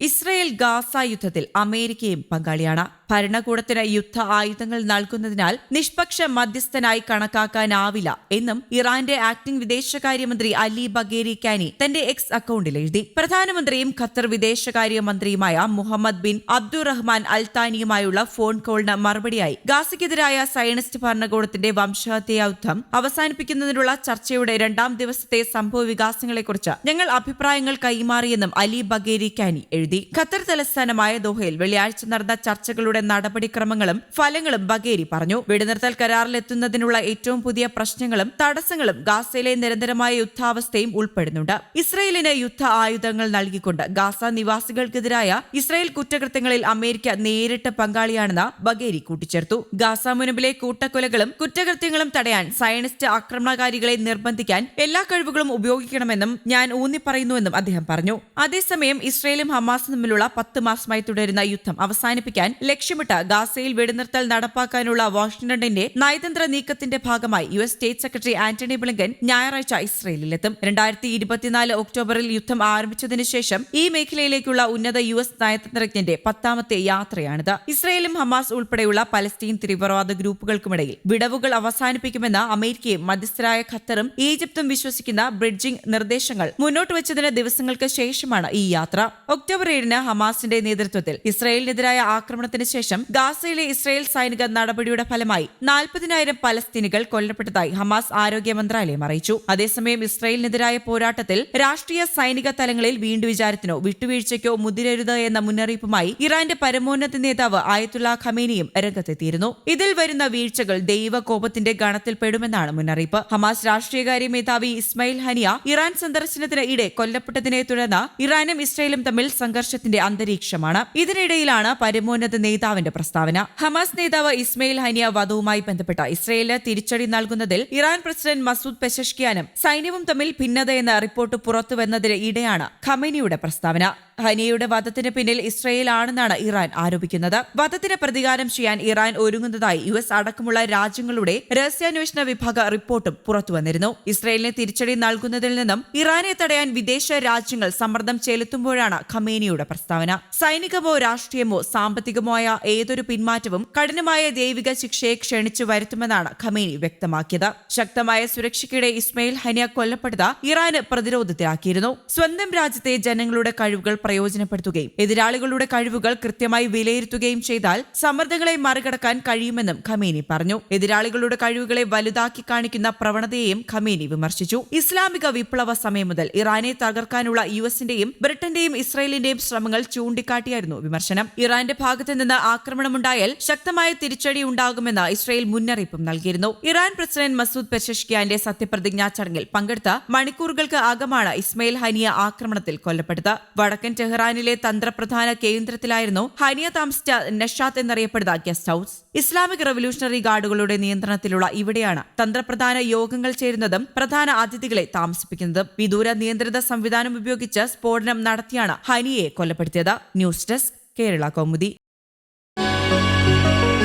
Israel Gaza യുദ്ധത്തിൽ അമേരിക്കയും പങ്കാളിയാണ്. ഭരണകൂടത്തിന് യുദ്ധ ആയുധങ്ങൾ നൽകുന്നതിനാൽ നിഷ്പക്ഷ മധ്യസ്ഥനായി കണക്കാക്കാനാവില്ല എന്നും ഇറാന്റെ ആക്ടിംഗ് വിദേശകാര്യമന്ത്രി അലി ബഗേരി കാനി തന്റെ എക്സ് അക്കൌണ്ടിൽ എഴുതി. പ്രധാനമന്ത്രിയും ഖത്തർ വിദേശകാര്യമന്ത്രിയുമായ മുഹമ്മദ് ബിൻ അബ്ദുറഹ്മാൻ അൽത്താനിയുമായുള്ള ഫോൺ കോളിന് മറുപടിയായി. ഗാസയ്ക്കെതിരായ സയനിസ്റ്റ് ഭരണകൂടത്തിന്റെ വംശഹത്യ യുദ്ധം അവസാനിപ്പിക്കുന്നതിനുള്ള ചർച്ചയുടെ രണ്ടാം ദിവസത്തെ സംഭവ വികാസങ്ങളെക്കുറിച്ച് ഞങ്ങൾ അഭിപ്രായങ്ങൾ കൈമാറിയെന്നും അലി ബഗേരി കാനി എഴുതി. ഖത്തർ തലസ്ഥാനമായ ദോഹയിൽ വെള്ളിയാഴ്ച നടന്ന ചർച്ചകളുടെ നടപടിക്രമങ്ങളും ഫലങ്ങളും ബഗേരി പറഞ്ഞു. വെടിനിർത്തൽ കരാറിലെത്തുന്നതിനുള്ള ഏറ്റവും പുതിയ പ്രശ്നങ്ങളും തടസ്സങ്ങളും ഗാസയിലെ നിരന്തരമായ യുദ്ധാവസ്ഥയും ഉൾപ്പെടുന്നുണ്ട്. ഇസ്രയേലിന് യുദ്ധ ആയുധങ്ങൾ നൽകിക്കൊണ്ട് ഗാസ നിവാസികൾക്കെതിരായ ഇസ്രയേൽ കുറ്റകൃത്യങ്ങളിൽ അമേരിക്ക നേരിട്ട് പങ്കാളിയാണെന്ന് ബഗേരി കൂട്ടിച്ചേർത്തു. ഗാസ മുനമ്പിലെ കൂട്ടക്കൊലകളും കുറ്റകൃത്യങ്ങളും തടയാൻ സയനിസ്റ്റ് ആക്രമണകാരികളെ നിർബന്ധിക്കാൻ എല്ലാ കഴിവുകളും ഉപയോഗിക്കണമെന്നും ഞാൻ ഊന്നിപ്പറയുന്നുവെന്നും അദ്ദേഹം പറഞ്ഞു. അതേസമയം ഇസ്രയേലും ഹമാസും തമ്മിലുള്ള പത്ത് മാസമായി തുടരുന്ന യുദ്ധം അവസാനിപ്പിക്കാൻ ലക്ഷ്യമിട്ട് ഗാസയിൽ വെടിനിർത്തൽ നടപ്പാക്കാനുള്ള വാഷിംഗ്ടണിന്റെ നയതന്ത്ര നീക്കത്തിന്റെ ഭാഗമായി U S state secretary Antony Blinken ഞായറാഴ്ച ഇസ്രയേലിലെത്തും. രണ്ടായിരത്തി ഇരുപത്തിനാല് ഒക്ടോബറിൽ യുദ്ധം ആരംഭിച്ചതിനു ശേഷം ഈ മേഖലയിലേക്കുള്ള ഉന്നത യു എസ് നയതന്ത്രജ്ഞന്റെ പത്താമത്തെ യാത്രയാണിത്. ഇസ്രയേലും ഹമാസ് ഉൾപ്പെടെയുള്ള പലസ്തീൻ തീവ്രവാദ ഗ്രൂപ്പുകൾക്കുമിടയിൽ വിടവുകൾ അവസാനിപ്പിക്കുമെന്ന് അമേരിക്കയും മധ്യസ്ഥരായ ഖത്തറും ഈജിപ്തും വിശ്വസിക്കുന്ന ബ്രിഡ്ജിംഗ് നിർദ്ദേശങ്ങൾ മുന്നോട്ട് വെച്ചതിന് ദിവസങ്ങൾക്ക് ശേഷമാണ് ഈ യാത്ര. ഒക്ടോബർ ഏഴിന് ഹമാസിന്റെ നേതൃത്വത്തിൽ ഇസ്രയേലിനെതിരായ ആക്രമണത്തിന് ശേഷം ഗാസയിലെ ഇസ്രായേൽ സൈനിക നടപടിയുടെ ഫലമായി നാൽപ്പതിനായിരം പലസ്തീനികൾ കൊല്ലപ്പെട്ടതായി ഹമാസ് ആരോഗ്യ മന്ത്രാലയം അറിയിച്ചു. അതേസമയം ഇസ്രായേലിനെതിരായ പോരാട്ടത്തിൽ രാഷ്ട്രീയ സൈനിക തലങ്ങളിൽ വീണ്ടുവിചാരത്തിനോ വിട്ടുവീഴ്ചയ്ക്കോ മുതിരരുത് എന്ന മുന്നറിയിപ്പുമായി ഇറാന്റെ പരമോന്നത നേതാവ് ആയത്തുള്ള ഖമേനിയും രംഗത്തെത്തിയിരുന്നു. ഇതിൽ വരുന്ന വീഴ്ചകൾ ദൈവകോപത്തിന്റെ ഗണത്തിൽപ്പെടുമെന്നാണ് മുന്നറിയിപ്പ്. ഹമാസ് രാഷ്ട്രീയകാര്യ മേധാവി ഇസ്മയിൽ ഹനിയ ഇറാൻ സന്ദർശനത്തിന് ഇടെ കൊല്ലപ്പെട്ടതിനെ തുടർന്ന് ഇറാനും ഇസ്രയേലും തമ്മിൽ സംഘർഷത്തിന്റെ അന്തരീക്ഷമാണ്. ഇതിനിടയിലാണ് പരമോന്നത നേതാവിന്റെ പ്രസ്താവന. ഹമാസ് നേതാവ് ഇസ്മയിൽ ഹനിയ വധവുമായി ബന്ധപ്പെട്ട ഇസ്രയേലിന് തിരിച്ചടി നൽകുന്നതിൽ ഇറാൻ പ്രസിഡന്റ് മസൂദ് പെഷഷ്കിയാനും സൈന്യവും തമ്മിൽ ഭിന്നതയെന്ന റിപ്പോർട്ട് പുറത്തുവന്നതിന് ഇടെയാണ് ഖമേനിയുടെ പ്രസ്താവന. ഹനിയയുടെ വധത്തിന് പിന്നിൽ ഇസ്രയേൽ ആണെന്നാണ് ഇറാൻ ആരോപിക്കുന്നത്. വധത്തിന് പ്രതികാരം ചെയ്യാൻ ഇറാൻ ഒരുങ്ങുന്നതായി യു എസ് അടക്കമുള്ള രാജ്യങ്ങളുടെ രഹസ്യാന്വേഷണ വിഭാഗ റിപ്പോർട്ടും പുറത്തുവന്നിരുന്നു. ഇസ്രയേലിന് തിരിച്ചടി നൽകുന്നതിൽ നിന്നും ഇറാനെ തടയാൻ വിദേശ രാജ്യങ്ങൾ സമ്മർദ്ദം ചെലുത്തുമ്പോഴാണ് ഖമേനിയുടെ പ്രസ്താവന. സൈനികമോ രാഷ്ട്രീയമോ സാമ്പത്തികമോ ആയ ഏതൊരു പിന്മാറ്റവും കഠിനമായ ദൈവിക ശിക്ഷയെ ക്ഷണിച്ചു വരുത്തുമെന്നാണ് ഖമേനി വ്യക്തമാക്കിയത്. ശക്തമായ സുരക്ഷയ്ക്കിടെ ഇസ്മയിൽ ഹനിയ കൊല്ലപ്പെട്ടത് ഇറാന് പ്രതിരോധത്തിലാക്കിയിരുന്നു. സ്വന്തം രാജ്യത്തെ ജനങ്ങളുടെ കഴിവുകൾ പ്രയോജനപ്പെടുത്തുകയും എതിരാളികളുടെ കഴിവുകൾ കൃത്യമായി വിലയിരുത്തുകയും ചെയ്താൽ സമ്മർദ്ദങ്ങളെ മറികടക്കാൻ കഴിയുമെന്നും ഖമേനി പറഞ്ഞു. എതിരാളികളുടെ കഴിവുകളെ വലുതാക്കി കാണിക്കുന്ന പ്രവണതയെയും ഖമേനി വിമർശിച്ചു. ഇസ്ലാമിക വിപ്ലവ സമയം മുതൽ ഇറാനെ തകർക്കാനുള്ള യു എസിന്റെയും ബ്രിട്ടന്റെയും ഇസ്രയേലിന്റെയും ശ്രമങ്ങൾ ചൂണ്ടിക്കാട്ടിയായിരുന്നു വിമർശനം. ഇറാന്റെ ഭാഗത്തു നിന്ന് ആക്രമണമുണ്ടായാൽ ശക്തമായ തിരിച്ചടി ഉണ്ടാകുമെന്ന് ഇസ്രയേൽ മുന്നറിയിപ്പും നൽകിയിരുന്നു. ഇറാൻ പ്രസിഡന്റ് മസൂദ് പെഷഷ്കിയാന്റെ സത്യപ്രതിജ്ഞാ ചടങ്ങിൽ പങ്കെടുത്ത മണിക്കൂറുകൾക്ക് അകമാണ് ഇസ്മയിൽ ഹനിയ ആക്രമണത്തിൽ കൊല്ലപ്പെട്ടത്. വടക്കൻ ടെഹ്റാനിലെ തന്ത്രപ്രധാന കേന്ദ്രത്തിലായിരുന്നു ഹനിയ താമസിച്ച നഷാത്ത് എന്നറിയപ്പെടുന്ന ഗസ്റ്റ് ഹൌസ്. ഇസ്ലാമിക് റവല്യൂഷണറി ഗാർഡുകളുടെ നിയന്ത്രണത്തിലുള്ള ഇവിടെയാണ് തന്ത്രപ്രധാന യോഗങ്ങൾ ചേരുന്നതും പ്രധാന അതിഥികളെ താമസിപ്പിക്കുന്നതും. വിദൂര നിയന്ത്രിത സംവിധാനം ഉപയോഗിച്ച് സ്ഫോടനം നടത്തിയാണ് ഹനിയെ കൊല്ലപ്പെടുത്തിയത് news desk Kerala Kaumudi. you